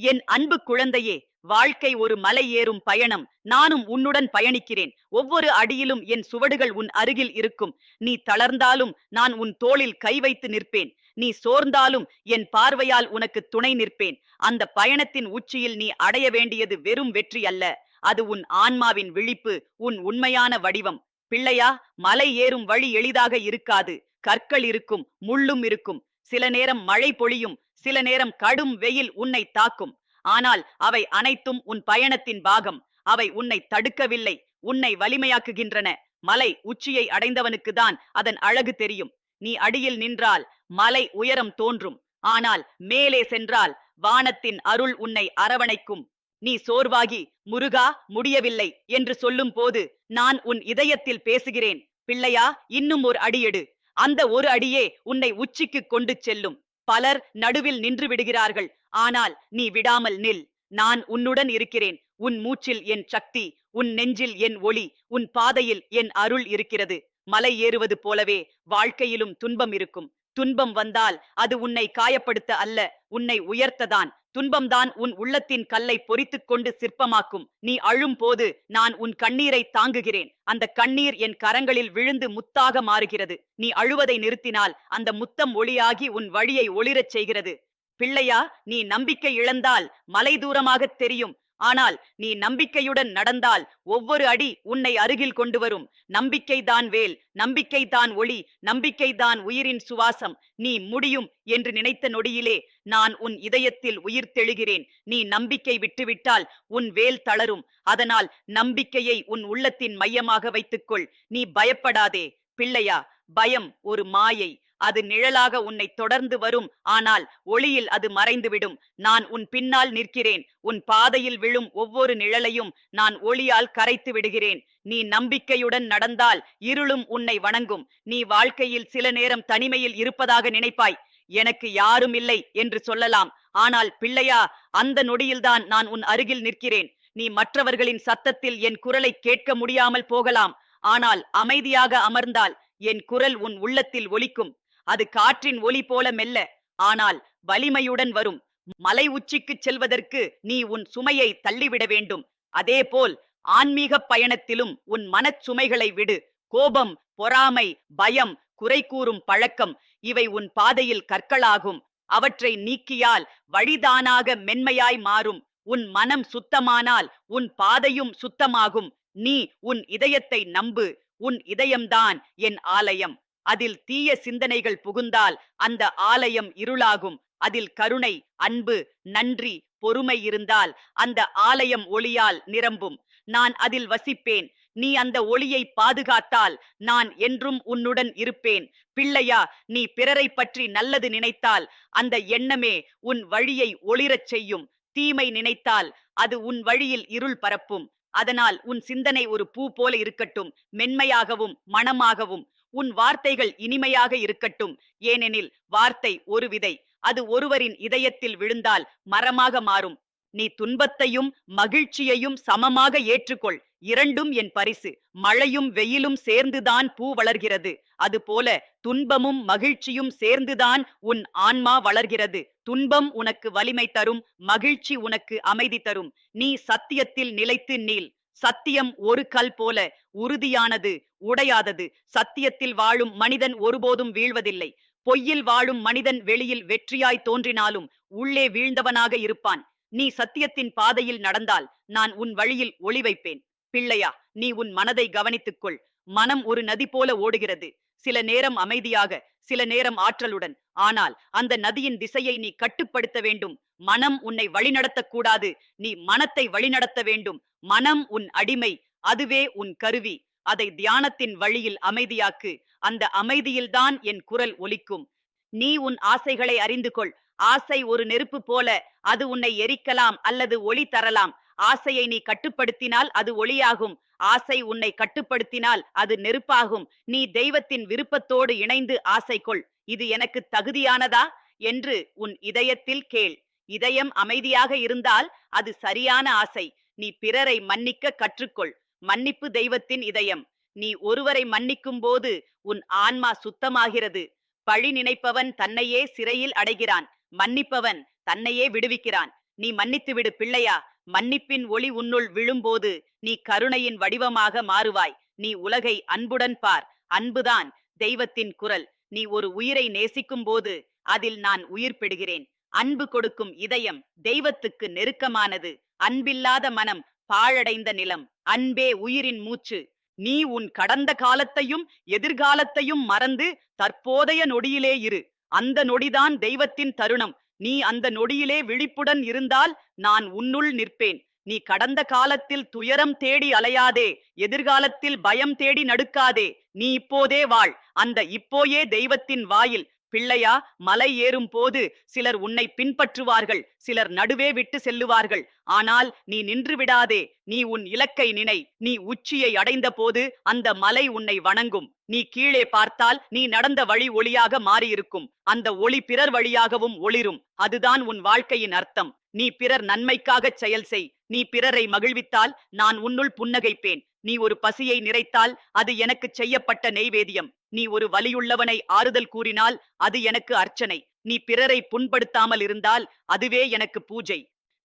என் அன்பு குழந்தையே வாழ்க்கை ஒரு மலை ஏறும் பயணம். நானும் உன்னுடன் பயணிக்கிறேன். ஒவ்வொரு அடியிலும் என் சுவடுகள் உன் அருகில் இருக்கும். நீ தளர்ந்தாலும் நான் உன் தோளில் கை வைத்து நிற்பேன். நீ சோர்ந்தாலும் என் பார்வையால் உனக்கு துணை நிற்பேன். அந்த பயணத்தின் உச்சியில் நீ அடைய வேண்டியது வெறும் வெற்றி அல்ல. அது உன் ஆன்மாவின் விழிப்பு உன் உண்மையான வடிவம். பிள்ளையா மலை ஏறும் வழி எளிதாக இருக்காது. கற்கள் இருக்கும் முள்ளும் இருக்கும். சில நேரம் மழை பொழியும். சில நேரம் கடும் வெயில் உன்னை தாக்கும். ஆனால் அவை அனைத்தும் உன் பயணத்தின் பாகம். அவை உன்னை தடுக்கவில்லை உன்னை வலிமையாக்குகின்றன. மலை உச்சியை அடைந்தவனுக்கு தான் அதன் அழகு தெரியும். நீ அடியில் நின்றால் மலை உயரம் தோன்றும். ஆனால் மேலே சென்றால் வானத்தின் அருள் உன்னை அரவணைக்கும். நீ சோர்வாகி முருகா முடியவில்லை என்று சொல்லும் போது நான் உன் இதயத்தில் பேசுகிறேன். பிள்ளையா இன்னும் ஒரு அடியெடு அந்த ஒரு அடியே உன்னை உச்சிக்கு கொண்டு செல்லும். பலர் நடுவில் நின்று விடுகிறார்கள். ஆனால் நீ விடாமல் நில். நான் உன்னுடன் இருக்கிறேன். உன் மூச்சில் என் சக்தி உன் நெஞ்சில் என் ஒளி உன் பாதையில் என் அருள் இருக்கிறது. மலை ஏறுவது போலவே வாழ்க்கையிலும் துன்பம் இருக்கும். துன்பம் வந்தால் அது உன்னை காயப்படுத்த அல்ல உன்னை உயர்த்ததான். துன்பம்தான் உன் உள்ளத்தின் கல்லை பொறித்துக் கொண்டு சிற்பமாக்கும். நீ அழும் போது நான் உன் கண்ணீரை தாங்குகிறேன். அந்த கண்ணீர் என் கரங்களில் விழுந்து முத்தாக மாறுகிறது. நீ அழுவதை நிறுத்தினால் அந்த முத்தம் ஒளியாகி உன் வழியை ஒளிரச் செய்கிறது. பிள்ளையா நீ நம்பிக்கை இழந்தால் மலை தூரமாகத் தெரியும். ஆனால் நீ நம்பிக்கையுடன் நடந்தால் ஒவ்வொரு அடி உன்னை அருகில் கொண்டு வரும். நம்பிக்கைதான் வேல் நம்பிக்கைதான் ஒளி நம்பிக்கைதான் உயிரின் சுவாசம். நீ முடியும் என்று நினைத்த நொடியிலே நான் உன் இதயத்தில் உயிர் தெழுகிறேன் நீ நம்பிக்கை விட்டுவிட்டால் உன் வேல் தளரும். அதனால் நம்பிக்கையை உன் உள்ளத்தின் மையமாக வைத்துக்கொள். நீ பயப்படாதே. பிள்ளையா பயம் ஒரு மாயை. அது நிழலாக உன்னை தொடர்ந்து வரும். ஆனால் ஒளியில் அது மறைந்துவிடும். நான் உன் பின்னால் நிற்கிறேன். உன் பாதையில் விழும் ஒவ்வொரு நிழலையும் நான் ஒளியால் கரைத்து விடுகிறேன். நீ நம்பிக்கையுடன் நடந்தால் இருளும் உன்னை வணங்கும். நீ வாழ்க்கையில் சில நேரம் தனிமையில் இருப்பதாக நினைப்பாய். எனக்கு யாரும் இல்லை என்று சொல்லலாம். ஆனால் பிள்ளையா அந்த நொடியில்தான் நான் உன் அருகில் நிற்கிறேன். நீ மற்றவர்களின் சத்தத்தில் என் குரலை கேட்க முடியாமல் போகலாம். ஆனால் அமைதியாக அமர்ந்தால் என் குரல் உன் உள்ளத்தில் ஒலிக்கும். அது காற்றின் ஒலி போல மெல்ல. ஆனால் வலிமையுடன் வரும். மலை உச்சிக்கு செல்வதற்கு நீ உன் சுமையை தள்ளிவிட வேண்டும். அதேபோல் ஆன்மீக பயணத்திலும் உன் மனச் சுமைகளை விடு. கோபம் பொறாமை பயம் குறை கூறும் பழக்கம் இவை உன் பாதையில் கற்களாகும். அவற்றை நீக்கியால் வழிதானாக மென்மையாய் மாறும். உன் மனம் சுத்தமானால் உன் பாதையும் சுத்தமாகும். நீ உன் இதயத்தை நம்பு. உன் இதயம்தான் என் ஆலயம். அதில் தீய சிந்தனைகள் புகுந்தால் அந்த ஆலயம் இருளாகும். அதில் கருணை அன்பு நன்றி பொறுமை இருந்தால் அந்த ஆலயம் ஒளியால் நிரம்பும். நான் அதில் வசிப்பேன். நீ அந்த ஒளியை பாதுகாத்தால் நான் என்றும் உன்னுடன் இருப்பேன். பிள்ளையா நீ பிறரை பற்றி நல்லது நினைத்தால் அந்த எண்ணமே உன் வழியை ஒளிரச் செய்யும். தீமை நினைத்தால் அது உன் வழியில் இருள் பரப்பும். அதனால் உன் சிந்தனை ஒரு பூ போல இருக்கட்டும். மென்மையாகவும் மணமாகவும் உன் வார்த்தைகள் இனிமையாக இருக்கட்டும். ஏனெனில் வார்த்தை ஒரு விதை. அது ஒருவரின் இதயத்தில் விழுந்தால் மரமாக மாறும். நீ துன்பத்தையும் மகிழ்ச்சியையும் சமமாக ஏற்றுக்கொள். இரண்டும் என் பரிசு. மழையும் வெயிலும் சேர்ந்துதான் பூ வளர்கிறது. அதுபோல துன்பமும் மகிழ்ச்சியும் சேர்ந்துதான் உன் ஆன்மா வளர்கிறது. துன்பம் உனக்கு வலிமை தரும். மகிழ்ச்சி உனக்கு அமைதி தரும். நீ சத்தியத்தில் நிலைத்து நீள். சத்தியம் ஒரு கல் போல உறுதியானது. உடையாதது. சத்தியத்தில் வாழும் மனிதன் ஒருபோதும் வீழ்வதில்லை. பொய்யில் வாழும் மனிதன் வெளியில் வெற்றியாய் தோன்றினாலும் உள்ளே வீழ்ந்தவனாக இருப்பான். நீ சத்தியத்தின் பாதையில் நடந்தால் நான் உன் வழியில் ஒளி வைப்பேன். பிள்ளையா நீ உன் மனதை கவனித்துக்கொள். மனம் ஒரு நதி போல ஓடுகிறது. சில நேரம் அமைதியாக சில நேரம் ஆற்றலுடன். ஆனால் அந்த நதியின் திசையை நீ கட்டுப்படுத்த வேண்டும். மனம் உன்னை வழிநடத்தக் கூடாது. நீ மனத்தை வழிநடத்த வேண்டும். மனம் உன் அடிமை. அதுவே உன் கருவி. அதை தியானத்தின் வழியில் அமைதியாக்கு. அந்த அமைதியில்தான் என் குரல் ஒலிக்கும். நீ உன் ஆசைகளை அறிந்து கொள். ஆசை ஒரு நெருப்பு போல அது உன்னை எரிக்கலாம் அல்லது ஒளி தரலாம். ஆசையை நீ கட்டுப்படுத்தினால் அது ஒளியாகும். ஆசை உன்னை கட்டுப்படுத்தினால் அது நெருப்பாகும். நீ தெய்வத்தின் விருப்பத்தோடு இணைந்து ஆசை கொள். இது எனக்கு தகுதியானதா? என்று உன் இதயத்தில் கேள். இதயம் அமைதியாக இருந்தால் அது சரியான ஆசை. நீ பிறரை மன்னிக்க கற்றுக்கொள். மன்னிப்பு தெய்வத்தின் இதயம். நீ ஒருவரை மன்னிக்கும் போது உன் ஆன்மா சுத்தமாகிறது. பழி நினைப்பவன் தன்னையே சிறையில் அடைகிறான். மன்னிப்பவன் தன்னையே விடுவிக்கிறான். நீ மன்னித்துவிடு பிள்ளையா. மன்னிப்பின் ஒளி உன்னுள் விழும்போது நீ கருணையின் வடிவமாக மாறுவாய். நீ உலகை அன்புடன் பார். அன்புதான் தெய்வத்தின் குரல். நீ ஒரு உயிரை நேசிக்கும் போது அதில் நான் உயிர் பெடுகிறேன். அன்பு கொடுக்கும் இதயம் தெய்வத்துக்கு நெருக்கமானது. அன்பில்லாத மனம் பாழடைந்த நிலம் அன்பே உயிரின் மூச்சு. நீ உன் கடந்த காலத்தையும் எதிர்காலத்தையும் மறந்து தற்போதைய நொடியிலே இரு. அந்த நொடிதான் தெய்வத்தின் தருணம். நீ அந்த நொடியிலே விழிப்புடன் இருந்தால் நான் உன்னுள் நிற்பேன். நீ கடந்த காலத்தில் துயரம் தேடி அலையாதே. எதிர்காலத்தில் பயம் தேடி நடுக்காதே. நீ இப்போதே வாழ். அந்த இப்போயே தெய்வத்தின் வாயில். பிள்ளையா மலை ஏறும் போது சிலர் உன்னை பின்பற்றுவார்கள் சிலர் நடுவே விட்டு செல்லுவார்கள். ஆனால் நீ நின்று விடாதே நீ உன் இலக்கை நினை நீ உச்சியை அடைந்த போது அந்த மலை உன்னை வணங்கும். நீ கீழே பார்த்தால் நீ நடந்த வழி ஒளியாக மாறியிருக்கும் அந்த ஒளி பிறர் வழியாகவும் ஒளிரும். அதுதான் உன் வாழ்க்கையின் அர்த்தம். நீ பிறர் நன்மைக்காகச் செயல் செய் நீ பிறரை மகிழ்வித்தால் நான் உன்னுள் புன்னகைப்பேன். நீ ஒரு பசியை நிறைத்தால் அது எனக்கு செய்யப்பட்ட நெய்வேதியம் நீ ஒரு வலியுள்ளவனை ஆறுதல் கூறினால் அது எனக்கு அர்ச்சனை. நீ பிறரை புண்படுத்தாமல் இருந்தால் அதுவே எனக்கு பூஜை.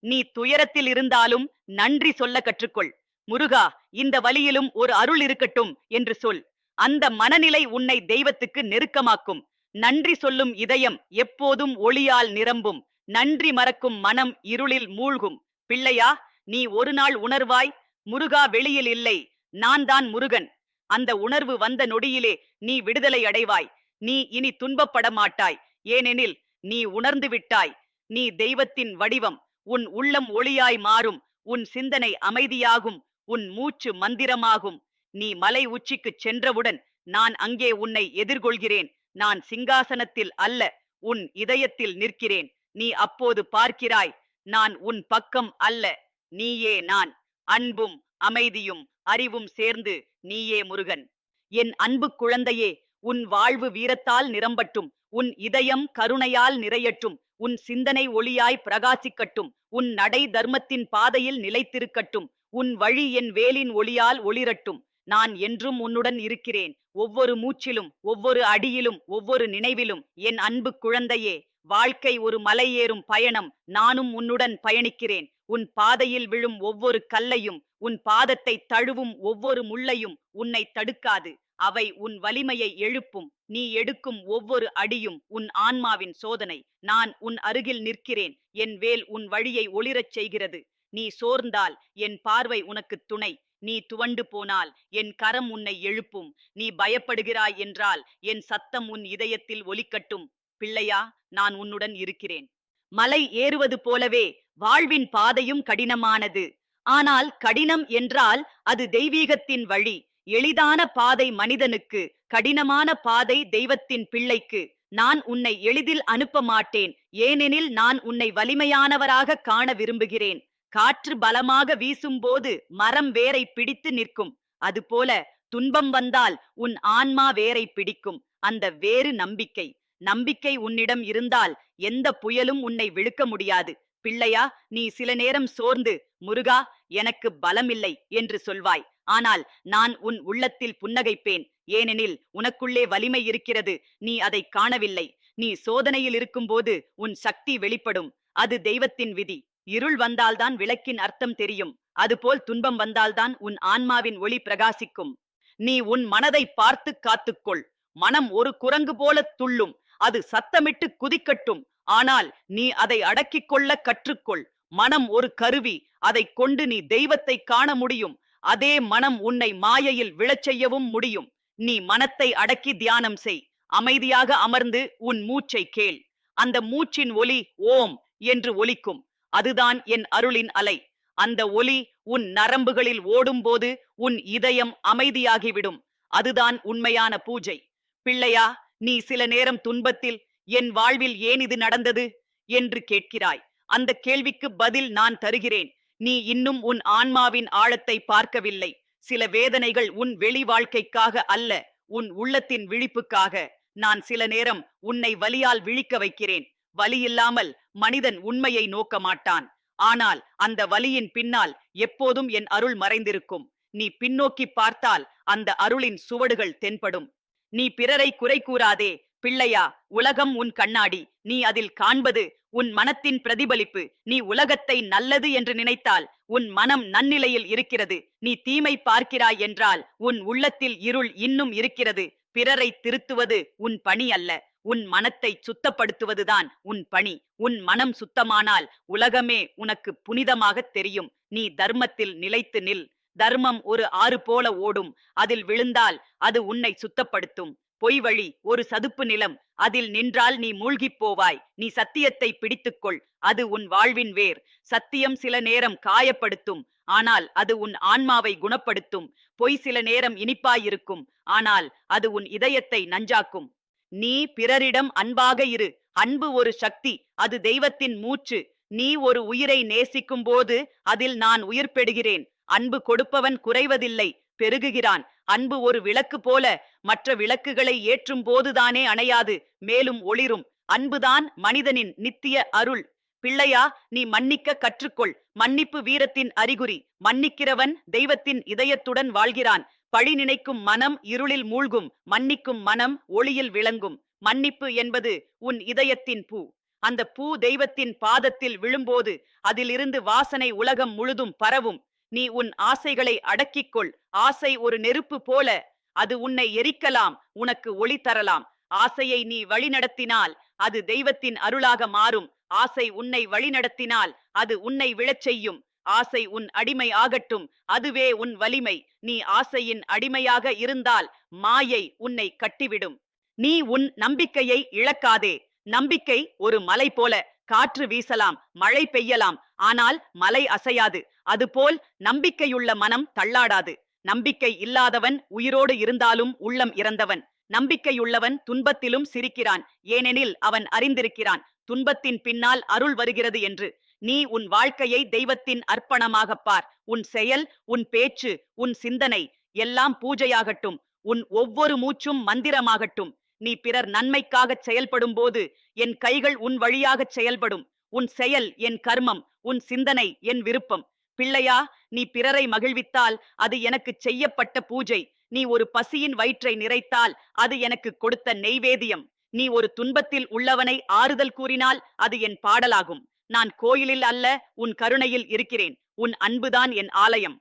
நீ துயரத்தில் இருந்தாலும் நன்றி சொல்ல கற்றுக்கொள். முருகா இந்த வழியிலும் ஒரு அருள் இருக்கட்டும் என்று சொல். அந்த மனநிலை உன்னை தெய்வத்துக்கு நெருக்கமாக்கும். நன்றி சொல்லும் இதயம் எப்போதும் ஒளியால் நிரம்பும். நன்றி மறக்கும் மனம் இருளில் மூழ்கும். பிள்ளையா நீ ஒரு நாள் உணர்வாய் முருகா வெளியில் இல்லை நான் தான் முருகன். அந்த உணர்வு வந்த நொடியிலே நீ விடுதலை அடைவாய். நீ இனி துன்பப்பட மாட்டாய். ஏனெனில் நீ உணர்ந்து விட்டாய். நீ தெய்வத்தின் வடிவம். உன் உள்ளம் ஒளியாய் மாறும். உன் சிந்தனை அமைதியாகும். உன் மூச்சு மந்திரமாகும். நீ மலை உச்சிக்குச் சென்றவுடன் நான் அங்கே உன்னை எதிர்கொள்கிறேன். நான் சிங்காசனத்தில் அல்ல உன் இதயத்தில் நிற்கிறேன். நீ அப்போது பார்க்கிறாய் நான் உன் பக்கம் அல்ல நீயே நான். அன்பும் அமைதியும் அறிவும் சேர்ந்து நீயே முருகன் என் அன்பு குழந்தையே உன் வாழ்வு வீரத்தால் நிரம்பட்டும் உன் இதயம் கருணையால் நிறையட்டும் உன் சிந்தனை ஒளியாய் பிரகாசிக்கட்டும் உன் நடை தர்மத்தின் பாதையில் நிலைத்திருக்கட்டும் உன் வழி என் வேலின் ஒளியால் ஒளிரட்டும் நான் என்றும் உன்னுடன் இருக்கிறேன் ஒவ்வொரு மூச்சிலும் ஒவ்வொரு அடியிலும் ஒவ்வொரு நினைவிலும் என் அன்பு குழந்தையே வாழ்க்கை ஒரு மலையேறும் பயணம். நானும் உன்னுடன் பயணிக்கிறேன். உன் பாதையில் விழும் ஒவ்வொரு கல்லையும் உன் பாதத்தை தழுவும் ஒவ்வொரு முள்ளையும் உன்னை தடுக்காது. அவை உன் வலிமையை எழுப்பும். நீ எடுக்கும் ஒவ்வொரு அடியும் உன் ஆன்மாவின் சோதனை. நான் உன் அருகில் நிற்கிறேன். என் வேல் உன் வழியை ஒளிரச் செய்கிறது. நீ சோர்ந்தால் என் பார்வை உனக்கு துணை. நீ துவண்டு போனால் என் கரம் உன்னை எழுப்பும். நீ பயப்படுகிறாய் என்றால் என் சத்தம் உன் இதயத்தில் ஒலிக்கட்டும். பிள்ளையா நான் உன்னுடன் இருக்கிறேன். மலை ஏறுவது போலவே வாழ்வின் பாதையும் கடினமானது. ஆனால் கடினம் என்றால் அது தெய்வீகத்தின் வழி. எளிதான பாதை மனிதனுக்கு கடினமான பாதை தெய்வத்தின் பிள்ளைக்கு. நான் உன்னை எளிதில் அனுப்ப மாட்டேன். ஏனெனில் நான் உன்னை வலிமையானவராக காண விரும்புகிறேன். காற்று பலமாக வீசும்போது மரம் வேரை பிடித்து நிற்கும். அதுபோல துன்பம் வந்தால் உன் ஆன்மா வேரை பிடிக்கும். அந்த வேறு நம்பிக்கை. நம்பிக்கை உன்னிடம் இருந்தால் எந்த புயலும் உன்னை விழுக்க முடியாது. பிள்ளையா நீ சில நேரம் சோர்ந்து முருகா எனக்கு பலமில்லை என்று சொல்வாய். ஆனால் நான் உன் உள்ளத்தில் புன்னகைப்பேன். ஏனெனில் உனக்குள்ளே வலிமை இருக்கிறது. நீ அதை காணவில்லை. நீ சோதனையில் இருக்கும்போது உன் சக்தி வெளிப்படும். அது தெய்வத்தின் விதி. இருள் வந்தால்தான் விளக்கின் அர்த்தம் தெரியும். அதுபோல் துன்பம் வந்தால்தான் உன் ஆன்மாவின் ஒளி பிரகாசிக்கும். நீ உன் மனதை பார்த்து காத்துக்கொள். மனம் ஒரு குரங்கு போல துள்ளும். அது சத்தமிட்டு குதிக்கட்டும். ஆனால் நீ அதை அடக்கிக் கொள்ள கற்றுக்கொள். மனம் ஒரு கருவி. அதைக் கொண்டு நீ தெய்வத்தை காண முடியும். அதே மனம் உன்னை மாயையில் விழச் செய்யவும் முடியும். நீ மனத்தை அடக்கி தியானம் செய். அமைதியாக அமர்ந்து உன் மூச்சை கேள். அந்த மூச்சின் ஒலி ஓம் என்று ஒலிக்கும். அதுதான் என் அருளின் அலை. அந்த ஒலி உன் நரம்புகளில் ஓடும்போது உன் இதயம் அமைதியாகிவிடும். அதுதான் உண்மையான பூஜை. பிள்ளையா நீ சில நேரம் துன்பத்தில் என் வாழ்வில் ஏன் இது நடந்தது? என்று கேட்கிறாய். அந்த கேள்விக்கு பதில் நான் தருகிறேன். நீ இன்னும் உன் ஆன்மாவின் ஆழத்தை பார்க்கவில்லை. சில வேதனைகள் உன் வெளி வாழ்க்கைக்காக அல்ல உன் உள்ளத்தின் விழிப்புக்காக. நான் சில நேரம் உன்னை வலியால் விழிக்க வைக்கிறேன். வலி இல்லாமல் மனிதன் உண்மையை நோக்க மாட்டான். ஆனால் அந்த வலியின் பின்னால் எப்போதும் என் அருள் மறைந்திருக்கும். நீ பின்னோக்கி பார்த்தால் அந்த அருளின் சுவடுகள் தென்படும். நீ பிறரை குறை கூறாதே. பிள்ளையா உலகம் உன் கண்ணாடி. நீ அதில் காண்பது உன் மனத்தின் பிரதிபலிப்பு. நீ உலகத்தை நல்லது என்று நினைத்தால் உன் மனம் நன்னிலையில் இருக்கிறது. நீ தீமை பார்க்கிறாய் என்றால் உன் உள்ளத்தில் இருள் இன்னும் இருக்கிறது. பிறரை திருத்துவது உன் பணி அல்ல. உன் மனத்தை சுத்தப்படுத்துவதுதான் உன் பணி. உன் மனம் சுத்தமானால் உலகமே உனக்கு புனிதமாகத் தெரியும். நீ தர்மத்தில் நிலைத்து நில். தர்மம் ஒரு ஆறு போல ஓடும். அதில் விழுந்தால் அது உன்னை சுத்தப்படுத்தும். பொய் வழி ஒரு சதுப்பு நிலம். அதில் நின்றால் நீ மூழ்கிப் போவாய். நீ சத்தியத்தை பிடித்துக்கொள். அது உன் வாழ்வின் வேர். சத்தியம் சில நேரம் காயப்படுத்தும். ஆனால் அது உன் ஆன்மாவை குணப்படுத்தும். பொய் சில நேரம் இனிப்பாயிருக்கும். ஆனால் அது உன் இதயத்தை நஞ்சாக்கும். நீ பிறரிடம் அன்பாக இரு. அன்பு ஒரு சக்தி. அது தெய்வத்தின் மூச்சு. நீ ஒரு உயிரை நேசிக்கும் போது அதில் நான் உயிர் பெறுகிறேன் அன்பு கொடுப்பவன் குறைவதில்லை பெருகுகிறான். அன்பு ஒரு விளக்கு போல மற்ற விளக்குகளை ஏற்றும் போதுதானே அணையாது மேலும் ஒளிரும். அன்புதான் மனிதனின் நித்திய அருள். பிள்ளையா நீ மன்னிக்க கற்றுக்கொள். மன்னிப்பு வீரத்தின் அறிகுறி. மன்னிக்கிறவன் தெய்வத்தின் இதயத்துடன் வாழ்கிறான். பழி நினைக்கும் மனம் இருளில் மூழ்கும். மன்னிக்கும் மனம் ஒளியில் விளங்கும். மன்னிப்பு என்பது உன் இதயத்தின் பூ. அந்த பூ தெய்வத்தின் பாதத்தில் விழும்போது அதிலிருந்து வாசனை உலகம் முழுதும் பரவும். நீ உன் ஆசைகளை அடக்கிக்கொள். ஆசை ஒரு நெருப்பு போல. அது உன்னை எரிக்கலாம். உனக்கு ஒளி தரலாம். ஆசையை நீ வழிநடத்தினால் அது தெய்வத்தின் அருளாக மாறும். ஆசை உன்னை வழிநடத்தினால் அது உன்னை விழச் செய்யும். ஆசை உன் அடிமை ஆகட்டும். அதுவே உன் வலிமை. நீ ஆசையின் அடிமையாக இருந்தால் மாயை உன்னை கட்டிவிடும். நீ உன் நம்பிக்கையை இழக்காதே. நம்பிக்கை ஒரு மலை போல. காற்று வீசலாம் மழை பெய்யலாம். ஆனால் மலை அசையாது. அதுபோல் நம்பிக்கையுள்ள மனம் தள்ளாடாது. நம்பிக்கை இல்லாதவன் உயிரோடு இருந்தாலும் உள்ளம் இறந்தவன். நம்பிக்கையுள்ளவன் துன்பத்திலும் சிரிக்கிறான். ஏனெனில் அவன் அறிந்திருக்கிறான். துன்பத்தின் பின்னால் அருள் வருகிறது என்று. நீ உன் வாழ்க்கையை தெய்வத்தின் அர்ப்பணமாகப் பார். உன் செயல் உன் பேச்சு உன் சிந்தனை எல்லாம் பூஜையாகட்டும். உன் ஒவ்வொரு மூச்சும் மந்திரமாகட்டும். நீ பிறர் நன்மைக்காகச் செயல்படும் போது என் கைகள் உன் வழியாகச் செயல்படும். உன் செயல் என் கர்மம் உன் சிந்தனை என் விருப்பம். பிள்ளையா நீ பிறரை மகிழ்வித்தால் அது எனக்கு செய்யப்பட்ட பூஜை. நீ ஒரு பசியின் வயிற்றை நிறைத்தால் அது எனக்கு கொடுத்த நெய்வேதியம். நீ ஒரு துன்பத்தில் உள்ளவனை ஆறுதல் கூறினால் அது என் பாடலாகும். நான் கோயிலில் அல்ல உன் கருணையில் இருக்கிறேன். உன் அன்புதான் என் ஆலயம்.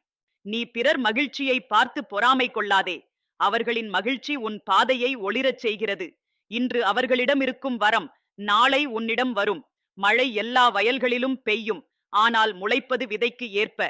நீ பிறர் மகிழ்ச்சியை பார்த்து பொறாமை கொள்ளாதே. அவர்களின் மகிழ்ச்சி உன் பாதையை ஒளிரச் செய்கிறது. இன்று அவர்களிடம் இருக்கும் வரம் நாளை உன்னிடம் வரும். மழை எல்லா வயல்களிலும் பெய்யும். ஆனால் முளைப்பது விதைக்கு ஏற்ப.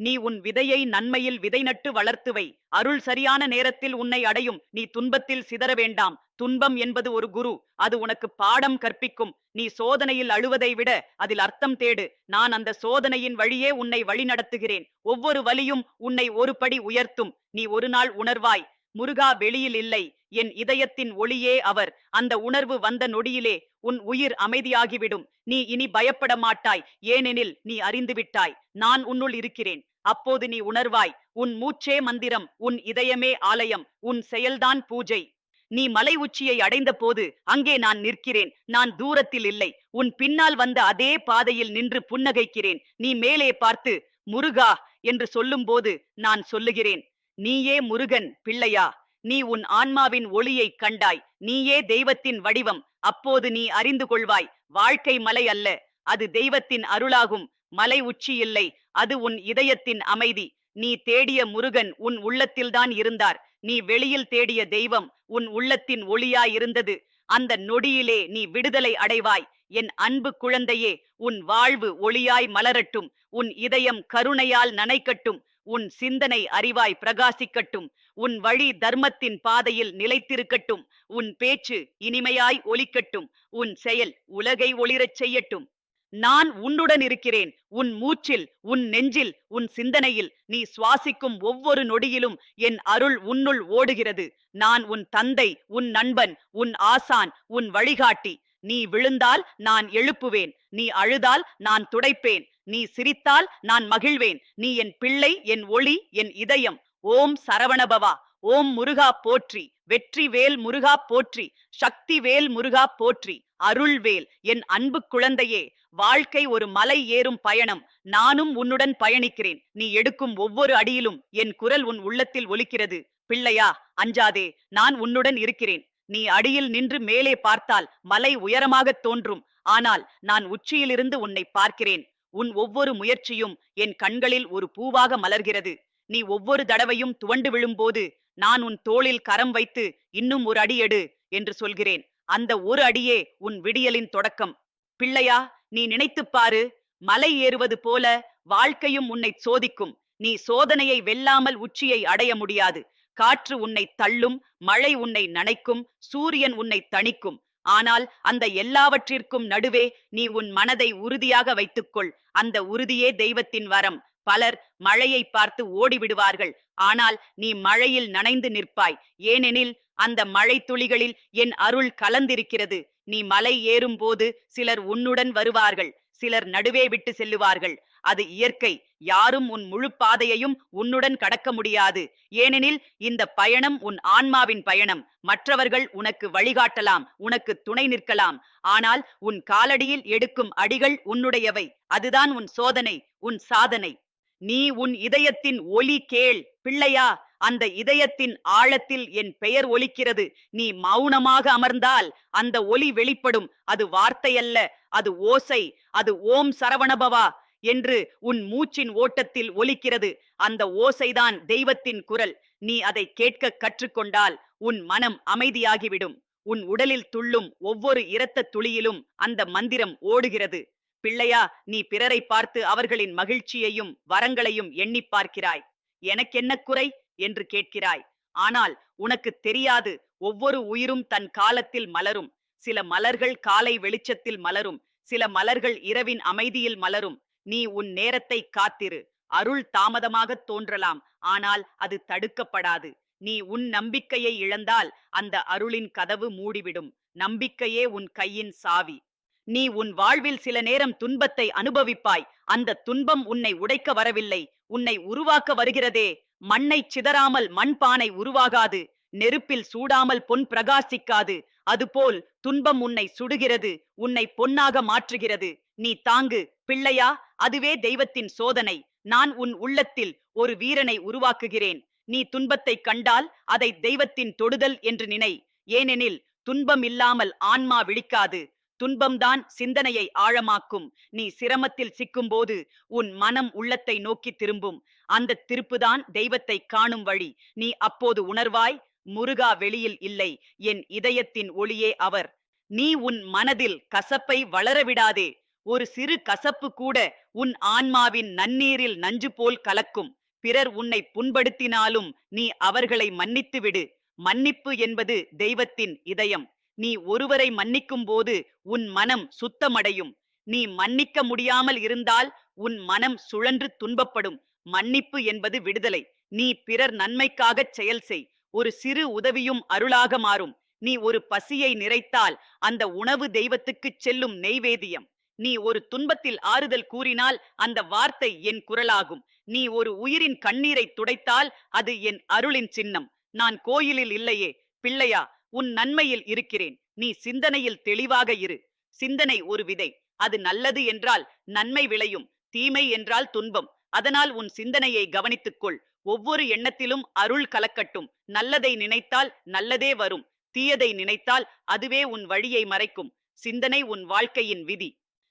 நீ உன் விதையை நன்மையில் விதை நட்டு வளர்த்துவை. அருள் சரியான நேரத்தில் உன்னை அடையும். நீ துன்பத்தில் சிதற வேண்டாம். துன்பம் என்பது ஒரு குரு. அது உனக்கு பாடம் கற்பிக்கும். நீ சோதனையில் அழுவதை விட அதில் அர்த்தம் தேடு. நான் அந்த சோதனையின் வழியே உன்னை வழிநடத்துகிறேன். ஒவ்வொரு வலியும் உன்னை ஒரு படி உயர்த்தும். நீ ஒரு நாள் உணர்வாய். முருகா வெளியில் இல்லை. என் இதயத்தின் ஒளியே அவர். அந்த உணர்வு வந்த நொடியிலே உன் உயிர் அமைதியாகிவிடும். நீ இனி பயப்பட மாட்டாய். ஏனெனில் நீ அறிந்துவிட்டாய் நான் உன்னுள் இருக்கிறேன். அப்போது நீ உணர்வாய். உன் மூச்சே மந்திரம். உன் இதயமே ஆலயம். உன் செயல்தான் பூஜை. நீ மலை உச்சியை அடைந்த போது அங்கே நான் நிற்கிறேன். நான் தூரத்தில் இல்லை. உன் பின்னால் வந்த அதே பாதையில் நின்று புன்னகைக்கிறேன். நீ மேலே பார்த்து முருகா என்று சொல்லும்போது நான் சொல்லுகிறேன். நீயே முருகன் பிள்ளையா நீ உன் ஆன்மாவின் ஒளியைக் கண்டாய் நீயே தெய்வத்தின் வடிவம் அப்போது நீ அறிந்து கொள்வாய் வாழ்க்கை மலை அல்ல அது தெய்வத்தின் அருளாகும் மலை உச்சி இல்லை அது உன் இதயத்தின் அமைதி நீ தேடிய முருகன் உன் உள்ளத்தில்தான் இருந்தார் நீ வெளியில் தேடிய தெய்வம் உன் உள்ளத்தின் ஒளியாயிருந்தது அந்த நொடியிலே நீ விடுதலை அடைவாய் என் அன்பு குழந்தையே உன் வாழ்வு ஒளியாய் மலரட்டும் உன் இதயம் கருணையால் நனைக்கட்டும் உன் சிந்தனை அறிவாய் பிரகாசிக்கட்டும். உன் வழி தர்மத்தின் பாதையில் நிலைத்திருக்கட்டும். உன் பேச்சு இனிமையாய் ஒலிக்கட்டும். உன் செயல் உலகை ஒளிரச் செய்யட்டும். நான் உன்னுடன் இருக்கிறேன். உன் மூச்சில் உன் நெஞ்சில் உன் சிந்தனையில் நீ சுவாசிக்கும் ஒவ்வொரு நொடியிலும் என் அருள் உன்னுள் ஓடுகிறது. நான் உன் தந்தை உன் நண்பன் உன் ஆசான் உன் வழிகாட்டி. நீ விழுந்தால் நான் எழுப்புவேன். நீ அழுதால் நான் துடைப்பேன். நீ சிரித்தால் நான் மகிழ்வேன். நீ என் பிள்ளை என் ஒளி என் இதயம். ஓம் சரவணபவா. ஓம் முருகா போற்றி. வெற்றி வேல் முருகா போற்றி. சக்தி வேல் முருகா போற்றி. அருள்வேல் என் அன்பு குழந்தையே வாழ்க்கை ஒரு மலை ஏறும் பயணம். நானும் உன்னுடன் பயணிக்கிறேன். நீ எடுக்கும் ஒவ்வொரு அடியிலும் என் குரல் உன் உள்ளத்தில் ஒலிக்கிறது. பிள்ளையா அஞ்சாதே நான் உன்னுடன் இருக்கிறேன். நீ அடியில் நின்று மேலே பார்த்தால் மலை உயரமாகத் தோன்றும். ஆனால் நான் உச்சியிலிருந்து உன்னை பார்க்கிறேன். உன் ஒவ்வொரு முயற்சியும் என் கண்களில் ஒரு பூவாக மலர்கிறது. நீ ஒவ்வொரு தடவையும் துவண்டு விழும்போது நான் உன் தோளில் கரம் வைத்து இன்னும் ஒரு அடி எடு என்று சொல்கிறேன். அந்த ஒரு அடியே உன் விடியலின் தொடக்கம். பிள்ளையா நீ நினைத்துப் பாரு மலை ஏறுவது போல வாழ்க்கையும் உன்னை சோதிக்கும். நீ சோதனையை வெல்லாமல் உச்சியை அடைய முடியாது. காற்று உன்னை தள்ளும் மழை உன்னை நனைக்கும் சூரியன் உன்னை தணிக்கும். ஆனால் அந்த எல்லாவற்றிற்கும் நடுவே நீ உன் மனதை உறுதியாக வைத்துக்கொள். அந்த உறுதியே தெய்வத்தின் வரம். பலர் மழையை பார்த்து ஓடிவிடுவார்கள். ஆனால் நீ மழையில் நனைந்து நிற்பாய். ஏனெனில் அந்த மழை துளிகளில் என் அருள் கலந்திருக்கிறது. நீ மலை ஏறும்போது சிலர் உன்னுடன் வருவார்கள். சிலர் நடுவே விட்டு செல்லுவார்கள். அது இயற்கை. யாரும் உன் முழு பாதையையும் உன்னுடன் கடக்க முடியாது. ஏனெனில் இந்த பயணம் உன் ஆன்மாவின் பயணம். மற்றவர்கள் உனக்கு வழிகாட்டலாம் உனக்கு துணை நிற்கலாம். ஆனால் உன் காலடியில் எடுக்கும் அடிகள் உன்னுடையவை. அதுதான் உன் சோதனை உன் சாதனை. நீ உன் இதயத்தின் ஒலி கேள் பிள்ளையா. அந்த இதயத்தின் ஆழத்தில் என் பெயர் ஒலிக்கிறது. நீ மௌனமாக அமர்ந்தால் அந்த ஒலி வெளிப்படும். அது வார்த்தையல்ல அது ஓசை அது ஓம் சரவணபவா. என்று உன் மூச்சின் ஓட்டத்தில் ஒலிக்கிறது. அந்த ஓசைதான் தெய்வத்தின் குரல். நீ அதை கேட்க கற்றுக்கொண்டால் உன் மனம் அமைதியாகிவிடும். உன் உடலில் துள்ளும் ஒவ்வொரு இரத்த துளியிலும் அந்த மந்திரம் ஓடுகிறது. பிள்ளையா நீ பிறரை பார்த்து அவர்களின் மகிழ்ச்சியையும் வரங்களையும் எண்ணிப் பார்க்கிறாய். எனக்கென்ன குறை? என்று கேட்கிறாய். ஆனால் உனக்கு தெரியாது ஒவ்வொரு உயிரும் தன் காலத்தில் மலரும். சில மலர்கள் காலை வெளிச்சத்தில் மலரும். சில மலர்கள் இரவின் அமைதியில் மலரும். நீ உன் நேரத்தை காத்திரு. அருள் தாமதமாகத் தோன்றலாம் ஆனால் அது தடுக்கப்படாது. நீ உன் நம்பிக்கையை இழந்தால் அந்த அருளின் கதவு மூடிவிடும். நம்பிக்கையே உன் கையின் சாவி. நீ உன் வாழ்வில் சில நேரம் துன்பத்தை அனுபவிப்பாய். அந்த துன்பம் உன்னை உடைக்க வரவில்லை. உன்னை உருவாக்க வருகிறதே. மண்ணை சிதறாமல் மண்பானை உருவாகாது. நெருப்பில் சூடாமல் பொன் பிரகாசிக்காது. அதுபோல் துன்பம் உன்னை சுடுகிறது. உன்னை பொன்னாக மாற்றுகிறது. நீ தாங்கு. பிள்ளையா அதுவே தெய்வத்தின் சோதனை. நான் உன் உள்ளத்தில் ஒரு வீரனை உருவாக்குகிறேன். நீ துன்பத்தை கண்டால் அதை தெய்வத்தின் தொடுதல் என்று நினை. ஏனெனில் துன்பம் இல்லாமல் ஆன்மா விழிக்காது. துன்பம்தான் சிந்தனையை ஆழமாக்கும். நீ சிரமத்தில் சிக்கும்போது உன் மனம் உள்ளத்தை நோக்கி திரும்பும். அந்த திருப்புதான் தெய்வத்தை காணும் வழி. நீ அப்போது உணர்வாய் முருகா வெளியில் இல்லை. என் இதயத்தின் ஒளியே அவர். நீ உன் மனதில் கசப்பை வளரவிடாதே. ஒரு சிறு கசப்பு கூட உன் ஆன்மாவின் நன்னீரில் நஞ்சு போல் கலக்கும். பிறர் உன்னை புண்படுத்தினாலும் நீ அவர்களை மன்னித்து விடு மன்னிப்பு என்பது தெய்வத்தின் இதயம். நீ ஒருவரை மன்னிக்கும் போது உன் மனம் சுத்தமடையும். நீ மன்னிக்க முடியாமல் இருந்தால் உன் மனம் சுழன்று துன்பப்படும். மன்னிப்பு என்பது விடுதலை. நீ பிறர் நன்மைக்காகச் செயல் செய். ஒரு சிறு உதவியும் அருளாக மாறும். நீ ஒரு பசியை நிறைத்தால் அந்த உணவு தெய்வத்துக்குச் செல்லும் நெய்வேதியம் நீ ஒரு துன்பத்தில் ஆறுதல் கூறினால் அந்த வார்த்தை என் குரலாகும். நீ ஒரு உயிரின் கண்ணீரை துடைத்தால் அது என் அருளின் சின்னம். நான் கோயிலில் இல்லையே பிள்ளையா உன் நன்மையில் இருக்கிறேன். நீ சிந்தனையில் தெளிவாக இரு. சிந்தனை ஒரு விதை. அது நல்லது என்றால் நன்மை விளையும். தீமை என்றால் துன்பம். அதனால் உன் சிந்தனையை கவனித்துக்கொள். ஒவ்வொரு எண்ணத்திலும் அருள் கலக்கட்டும். நல்லதை நினைத்தால் நல்லதே வரும். தீயதை நினைத்தால் அதுவே உன் வழியை மறைக்கும். சிந்தனை உன் வாழ்க்கையின் விதி.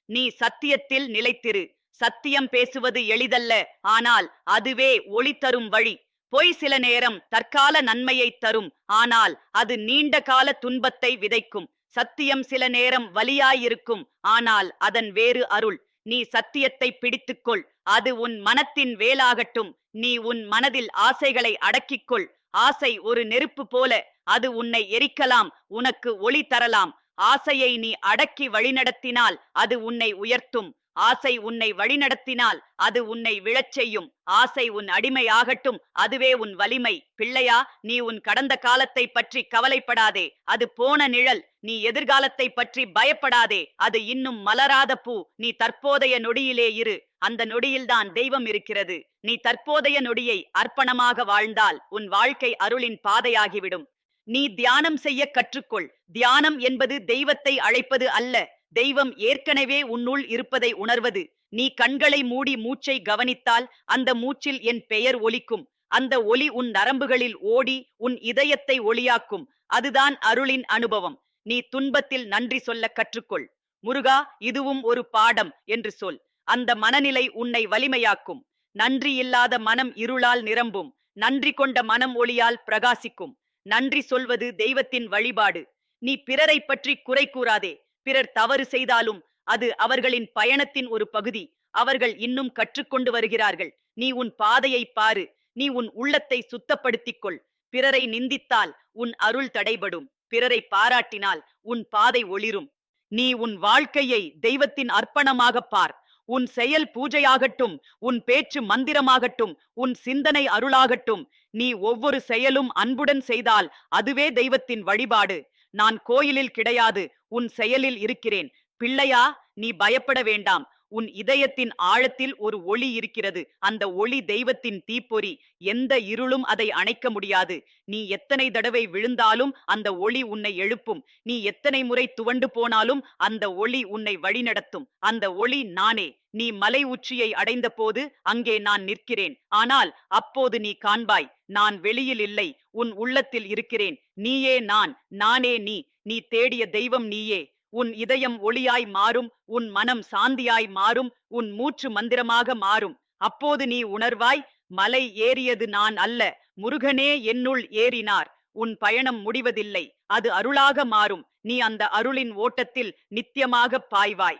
நீ சத்தியத்தில் நிலைத்திரு. சத்தியம் பேசுவது எளிதல்ல. ஆனால் அதுவே ஒளி தரும் வழி. பொய் சில நேரம் தற்கால நன்மையை தரும். ஆனால் அது நீண்ட கால துன்பத்தை விதைக்கும். சத்தியம் சில நேரம் வலியாயிருக்கும். ஆனால் அதன் வேறு அருள். நீ சத்தியத்தை பிடித்துக்கொள். அது உன் மனத்தின் வேலாகட்டும். நீ உன் மனதில் ஆசைகளை அடக்கிக்கொள். ஆசை ஒரு நெருப்பு போல. அது உன்னை எரிக்கலாம். உனக்கு ஒளி தரலாம். ஆசையை நீ அடக்கி வழிநடத்தினால் அது உன்னை உயர்த்தும். ஆசை உன்னை வழிநடத்தினால் அது உன்னை விழச் செய்யும். ஆசை உன் அடிமையாகட்டும் அதுவே உன் வலிமை. பிள்ளையா நீ உன் கடந்த காலத்தை பற்றி கவலைப்படாதே. அது போன நிழல். நீ எதிர்காலத்தை பற்றி பயப்படாதே. அது இன்னும் மலராத பூ. நீ தற்போதைய நொடியிலே இரு. அந்த நொடியில்தான் தெய்வம் இருக்கிறது. நீ தற்போதைய நொடியை அர்ப்பணமாக வாழ்ந்தால் உன் வாழ்க்கை அருளின் பாதையாகிவிடும். நீ தியானம் செய்ய கற்றுக்கொள். தியானம் என்பது தெய்வத்தை அழைப்பது அல்ல. தெய்வம் ஏற்கனவே உன்னுள் இருப்பதை உணர்வது. நீ கண்களை மூடி மூச்சை கவனித்தால் அந்த மூச்சில் என் பெயர் ஒலிக்கும். அந்த ஒலி உன் நரம்புகளில் ஓடி உன் இதயத்தை ஒளியாக்கும். அதுதான் அருளின் அனுபவம். நீ துன்பத்தில் நன்றி சொல்ல கற்றுக்கொள். முருகா இதுவும் ஒரு பாடம் என்று சொல். அந்த மனநிலை உன்னை வலிமையாக்கும். நன்றி இல்லாத மனம் இருளால் நிரம்பும். நன்றி கொண்ட மனம் ஒளியால் பிரகாசிக்கும். நன்றி சொல்வது தெய்வத்தின் வழிபாடு. நீ பிறரை பற்றி குறை கூறாதே. பிறர் தவறு செய்தாலும் அது அவர்களின் பயணத்தின் ஒரு பகுதி. அவர்கள் இன்னும் கற்றுக்கொண்டு வருகிறார்கள். நீ உன் பாதையை பாரு. நீ உன் உள்ளத்தை சுத்தப்படுத்திக் கொள் பிறரை நிந்தித்தால் உன் அருள் தடைபடும். பிறரை பாராட்டினால் உன் பாதை ஒளிரும். நீ உன் வாழ்க்கையை தெய்வத்தின் அர்ப்பணமாக பார். உன் செயல் பூஜையாகட்டும் உன் பேச்சு மந்திரமாகட்டும் உன் சிந்தனை அருளாகட்டும் நீ ஒவ்வொரு செயலும் அன்புடன் செய்தால் அதுவே தெய்வத்தின் வழிபாடு. நான் கோயிலில் கிடையாது உன் செயலில் இருக்கிறேன். பிள்ளையா நீ பயப்பட வேண்டாம். உன் இதயத்தின் ஆழத்தில் ஒரு ஒளி இருக்கிறது. அந்த ஒளி தெய்வத்தின் தீப்பொறி. எந்த இருளும் அதை அணைக்க முடியாது. நீ எத்தனை தடவை விழுந்தாலும் அந்த ஒளி உன்னை எழுப்பும். நீ எத்தனை முறை துவண்டு போனாலும் அந்த ஒளி உன்னை வழிநடத்தும். அந்த ஒளி நானே. நீ மலை உச்சியை அடைந்த போது அங்கே நான் நிற்கிறேன். ஆனால் அப்போது நீ காண்பாய் நான் வெளியில் இல்லை உன் உள்ளத்தில் இருக்கிறேன். நீயே நான் நானே நீ. நீ தேடிய தெய்வம் நீயே. உன் இதயம் ஒளியாய் மாறும் உன் மனம் சாந்தியாய் மாறும் உன் மூச்சு மந்திரமாக மாறும். அப்போது நீ உணர்வாய் மலை ஏறியது நான் அல்ல முருகனே என்னுள் ஏறினார் உன் பயணம் முடிவதில்லை அது அருளாக மாறும் நீ அந்த அருளின் ஓட்டத்தில் நித்தியமாக பாய்வாய்.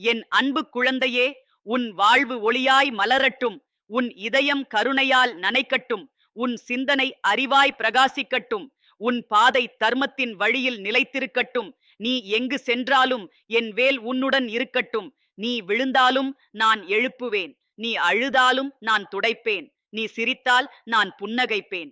என் அன்பு குழந்தையே உன் வாழ்வு ஒளியாய் மலரட்டும் உன் இதயம் கருணையால் நனைக்கட்டும் உன் சிந்தனை அறிவாய் பிரகாசிக்கட்டும் உன் பாதை தர்மத்தின் வழியில் நிலைத்திருக்கட்டும் நீ எங்கு சென்றாலும் என் வேல் உன்னுடன் இருக்கட்டும். நீ விழுந்தாலும் நான் எழுப்புவேன். நீ அழுதாலும் நான் துடைப்பேன். நீ சிரித்தால் நான் புன்னகைப்பேன்.